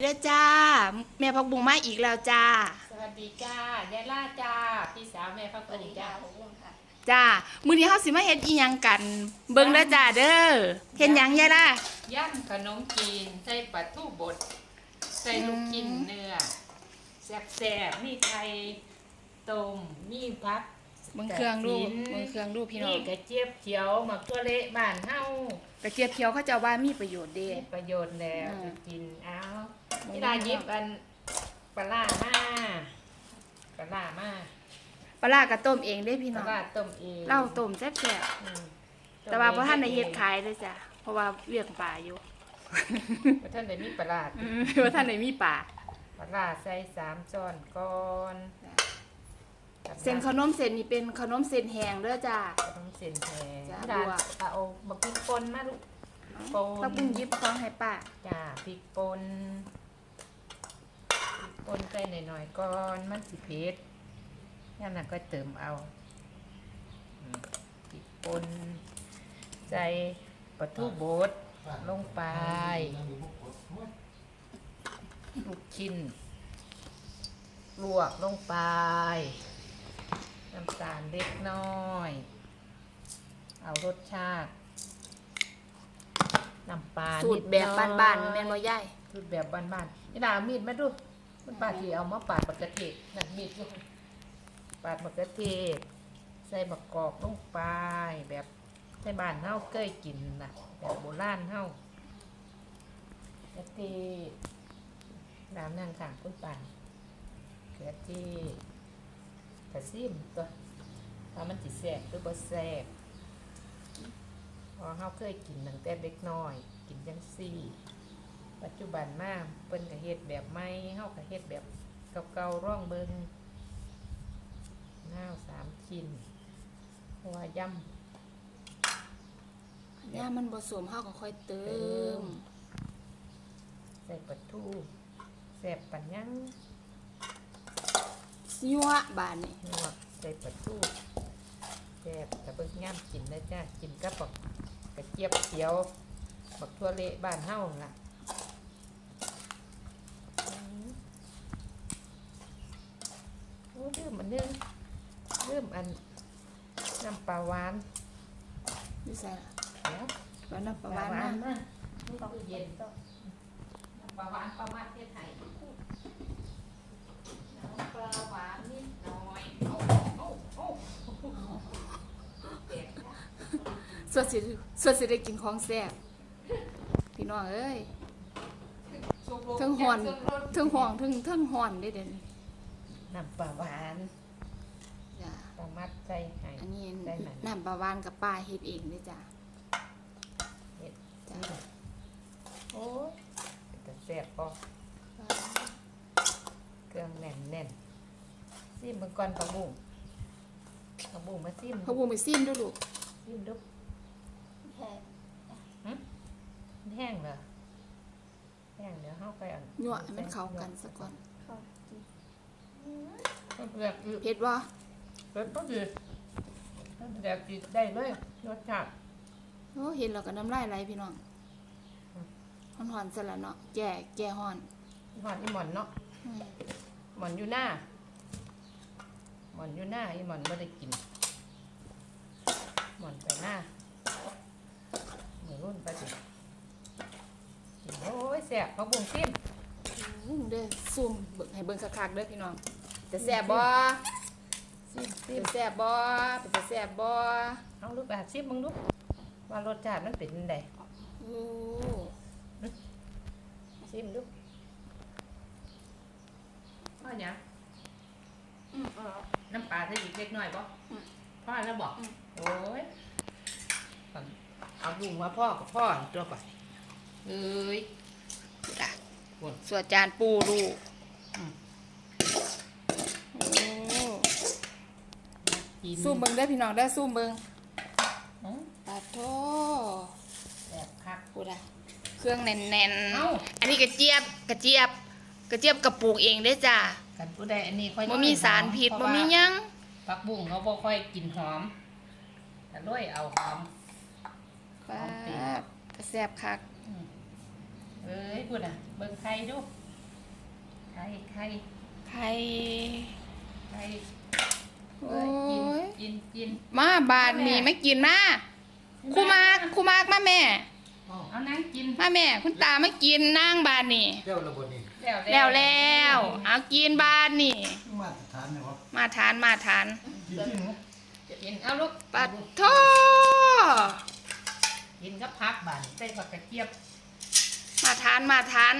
เด้อจ้า แม่พักบุงมาอีกแล้วจ้า สวัสดีจ้ายายล่าจ้า พี่สาวแม่พักสวัสบุดีงค่ะจ้าผมวงค่ะจ้า มื้อนี้เฮาสิมาเฮ็ดอีหยังกัน เบิ่งเด้อจ้าเด้อเฮ็ดหยังยายล่ะย่ำขนมจีนใส่ปลาทูบด ใส่ลูกชิ้นเนื้อแซ่บๆมีไข่ต้มมีพักเบิ่งเครื่องดูกฐินเบิ่งเครื่องดูพี่น้อมีงกระเจี๊ยบเขียวหมักตัวเละบ้านเฮากระเจี๊ยบเขียวเขาเจะว่ามีประโยชน์เด้มีประโยชน์แล้วอืมจะกินเอา อืมที่ดาหยิบอันปลาล่ามาปลาล่ามาปลาร้าก็ต้มเองเด้พี่ปน้ลาองล่าต้มเองเล่าต้มแซ่บอืมๆแต่ว่าบ่ทันได้เฮ็ดขายเลยจ้ะเพราะว่าเลี้ยงปลาอยู่บ่ท่านได้มีปลาร้าอืมว่าท่านได้มีปลาปลาร้าใส่สามช้อนก่อนเส้นขนมเส้นนี่เป็นขนมเส้นแห้งเด้อจ้าขนมเส้นแห้งจ้ะดาบัวตาเอาบักพริกป่นมาลูกปนพักบุงหยิบของให้ป้าจ้าพริกป่นพริก ป่นใส่หน่อยๆก่อนมันสิเผ็ดย่ามนั้นก็เติมเอาอืมพริกป่นใส่ปลาทูบดลงไปลูกชิ้นลวกลงไป น้ำตาลเล็กน้อย เอารสชาติ น้ำปลาสูตรแบบบ้านๆแม่นบ่ยายสูตรแบบบ้านๆนี่ดาเอามีดมาดู มันปาที่เอามาปาดมะเขือเทศนั่นมีดอยู่ปาดมะเขือเทศใส่มะกกอกลงไปแบบใส่บ้านเฮาเคยกินน่ะแบบโบราณเฮามะเขือเทศน้ำนั่งข้างคุณปานเขือเทศกระซิมตัวว่ามันสิแซ่บหรือบ่แซ่บพอเฮาเคยกินตั้งแต่เด็กน้อย กินจังซี่ ปัจจุบันมาเปิ้นก็เฮ็ดแบบใหม่เฮาก็เฮ็ดแบบเก่าๆร่องเบิงน้าวสามชิ้นเพราะว่าย่ย่ามันบ่สวมเฮาก็ค่อยเติมำใส่ปลาทูแซ่บปันยังยั่วบานนี่นวดใส่ปลาทูแซ่บแต่เบิ่งย่ำกินนะจ้ากินกับบักกระเจี๊ยบเขียวบักทั่วเละบ้านเฮาล่ะอืมโอ้ลืมอั นนึงลืมอันน้ำปลาหวานนี่ใส่ล่ะเดี๋ยวแล้วน้ำปปลาลาหวานหวานมามาตู้เย็นต้องน้ำปลาหวานปลามาเทศไทยน้ำปลาหวานนิดหน่อยโอ้โอ้โอ้เจ็บนะสวดสิสวดสิได้กินของแซ่บพี่น้องเอ้ยสุกลเทั้งห่อนแกงส้มรสเทั้งห่องเทั้งเทั้งห่อนได้เด่นน้ำปลาหวานจ้ะปลา มัดใส่ไห้อันนี้ได้ไหมน้ำปลาหวานกับป้าเฮ็ดเองเด้อจ้ะเห็ดจ้ะโอ้ยแต่แซ่บพอเครื่องแน่นแน่นซิมเบิ่งก่อนผักบุ้งผักบุ้งมาซิมเขาบ่ไปซิมดูลูกซิมดูแค่แห้งเหรอแห้งเดี๋ยวเข้าไปเอะยั่วให้มันเข้ากันซะก่อนข้าวจีเลือกคือ เผ็ดบ่เลือกก็คือเลือกกินได้เลยรสชาติโอ้เห็นแล้วก็น้ำลายไหลพี่น้องฮ้อนๆซะแล้วเนาะแก่แก่ฮ้อนหอนอีหมอนเนาะอืมหมอนอยู่หน้าหมอนอยู่หน้าอีหมอนไม่ได้กินหมอนไปหน้าเหมือนรุ่นไปสิกินโอ้ยแสบผักบุ้งซิม อืมเด้อซูมเบิ่งให้เบิ่งคักๆเด้อพี่น้องจะแซ่บบ่ ซิมซิเป็มนแซ่บบ่เป็นจะแซ่บบ่เอาลูกแบบซิมมึงลูกว่ารสชาติมันเป็นยังไงโอ้ซิมลูกพ่อเนี่ยอืมเอา น้ำปลาถ้าอีกเล็กน้อยป่ะอืมพ่อแล้วบอกอืม โอ้ยเอาบุงมาพ่อกับพ่อตัวก่อนเอ้ยจ้ะบนส่วนจานปูลูกอืม โอ้ กินซูมเบิ่งเด้อพี่น้องเด้อซูมเบิ่งอืมปาโทแบบพัก พูดอะเครื่องแน่นเอ้า ๆอันนี้กระเจี๊ยบกระเจี๊ยบกระเจี๊ยบกระปลูกเองได้อจ้ะกันผู้ใดอันนี้ค่อยบ่มีสารพิษเพบ่ราะว่ามีหยัง ผักบุ้งเขาบ่ค่อยกินหอมแต่ด้วยเอาหอมปาดกระแซ่บคักเอ้ยพูดอะ เบิ่งไข่ดูอไข่ไข่ไข่ไข่ โอ้เอ้ยกินยกินกินมาบาดนี่ไม่กินมาครูมากครูมากมาแม่ เอานั่งกินมาแม่ คุณตามากินนั่งบาดนี่เจ้าระบบนี่แล้วแล้วเอากินบาดนี่ มาตรฐานเลยวะมาทานมาทานจริงๆนะจะกินเอาลูกปัดโทกินกับพักบานใส่ผักกระเจี๊ยบ มาทานมาทาน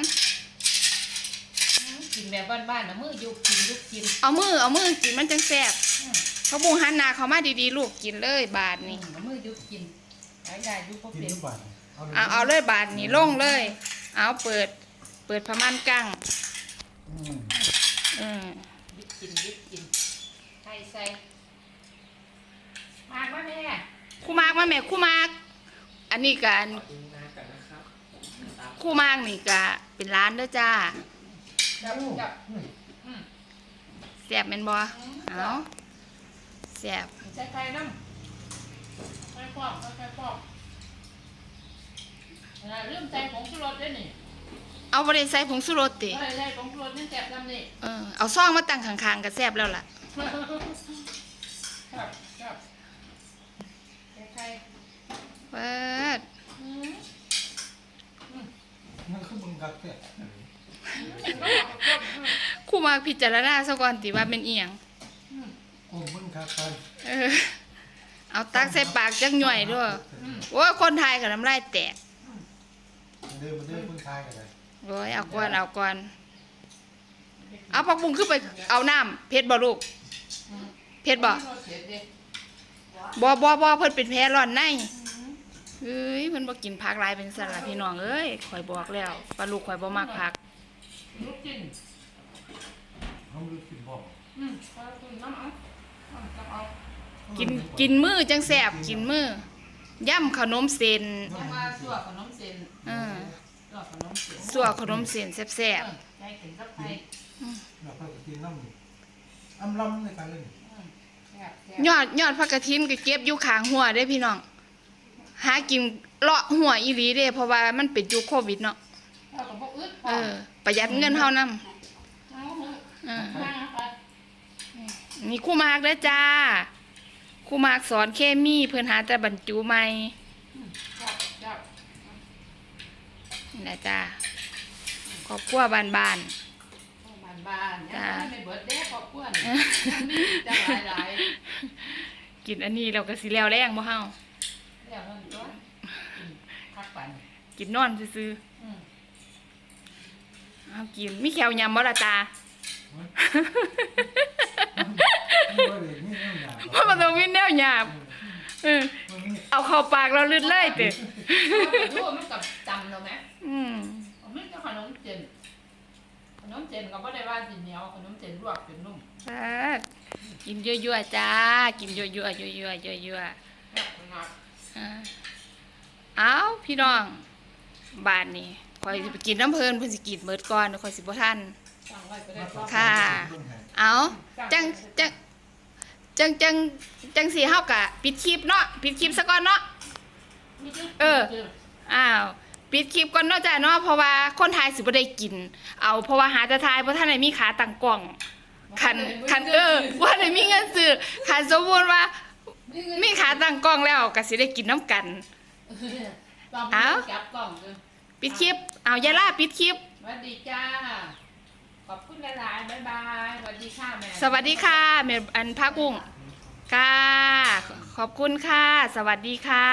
กินแบบบ้านๆนะมือยุบกินยุบกินเอามือเอามือกินมันจังแซ่บอืมเขาบุงหันหนาเขามาดีๆ ลูกกินเลยบาดนี่นี่เอามือยุบกินไอ้ได้ยุบก็กินเป็นทุกวันเอาเอาเลยบาดนี่ลงเลย เอาเปิด เปิดพม่านกั้งอืมอืมยุบกินยุบกินใส่ใส่มากไหมแม่คู่มากมาแม่คู่มาก อันนี้กันคู่มากนี่กะเป็นร้านเด้อจ้า จับจับอืมแซ่บแม่นบ่เอาแซ่บใส่ไข่น้ำใส่ฟอกใส่ฟอกอ่าลืมใส่ผงชูรสด้วยนี่เอาบ่ได้ใส่ผงชูรสติใส่ใส่ผงชูรสนี่แซ่บน้ำนี่เออเอาซ่องมาตั้งข้างๆก็แซ่บแล้วล่ะครับครับใส่ไข่เปิดอืมนั่นคือมึงกัดแค่คู่มากพิจารณาซะก่อนติว่าเป็นอีหยังกูมึงกัดไปเออ เอาตักใส่ปากจักหน่อยด้วยโอ้ยคนไทยก็น้ำลายแตกเดินมาเดินมึงทายกันเลยโอ้ยเอาก่อนเอาก่อนเอาผักบุ้งขึ้นไปเอาน้ำเผ็ดบ่ลูกเผ็ดบ่เผ็ดดิบ่บ่บ่เพิ่นเป็นแพ้ร้อนในเอ้ยเพิ่นบ่กินผักหลายเป็นสันล่ะพี่น้องเอ้ยข่อยบอกแล้วว่าลูกข่อยบ่มักผัก ลูกจิ้นเขาไม่รู้กินบ่อืมพอคุณน้ำเอาน้ำจับเอากินกินมื้อจังแซ่บกินมื้อย่ำขนมเส้นต้องมาสั่วขนมเส้นเออสั่วขนมเส้นสั่วขนมเส้นแซ่บเออใส่กินกับไข่เราไปกินน้ำอ้ำล้ำในการเล่นอืมแซ่บแซ่บๆยอดยอดผักกระถินก็เก็บอยู่ข้างหัวเด้พี่น้อง หากินเลาะหัวอีหลีเด้เพราะว่ามันเป็นยุคโควิดเนาะแล้วก็ บ่อึดพเออ ประหยัดเงินเฮานำเอาเถอะเออมาไปนี่ครูมากเด้อจ้าครูมากสอนเคมีเพิ่นหาแต่บรรจุใหม่จับจับนี่นะจ้าครอบครัวบ้านบ้านบ้านๆเนี่ยจ้าไม่เบิดเด้ครอบครัวๆนี่มีจังหลายกินอันนี้เราก็สิแล้วแรงบ่เฮาๆแล้วนั่นตัวกินพักปัน กินนอนซื่ออืมๆ เอากินมีแขวยำบ่ล่ะตาไม่เลยนี่นี่อย่างเพราะมันต้องมีแนวหยาบเออมันนี่เอาเข้าปากเราลืดเลยติรู้ว่ามันกับจำเราไหมอืมมันก็ขนมเจนขนมเจนก็ไม่ได้ว่าสิเหนียวขนมเจนลวกเป็นนุ่มสาดกินยั่วๆจ้า กินยั่วๆยั่วๆยั่วๆยั่วๆแบบขนาดอ่าเอาพี่น้องบ้านนี่ คอยสิไปกินน้ำเพลินเพิ่นสิกินเมิดก่อนคอยสิบ่ทันตั้งไว้ก็ได้ก็ค่ะ เอาจังจังจังจังจังสีเฮากะปิดคลิปเนาะปิดคลิปซะก่อนเนาะเอออ้าวปิดคลิปก่อนเนาะจ้ะเนาะเพราะว่าคนไทยสิบ่ได้กิน เอาเพราะว่าหาแต่ทายเพราะท่านไหนมีขาตั้งกล้องคันคันเออว่าไหนมีเงินซื้อคันสมมุติว่ามีขาตั้งกล้องแล้วก็สิได้กินน้ำกัน เอ้าจับกล่องเลย ปิดคลิป เอายายล่าปิดคลิป สวัสดีจ้า ขอบคุณหลายๆบ๊ายบาย สวัสดีค่ะแม่สวัสดีค่ะเมอันภาคกุ้งค่ะ ขอบคุณค่ะ สวัสดีค่ะ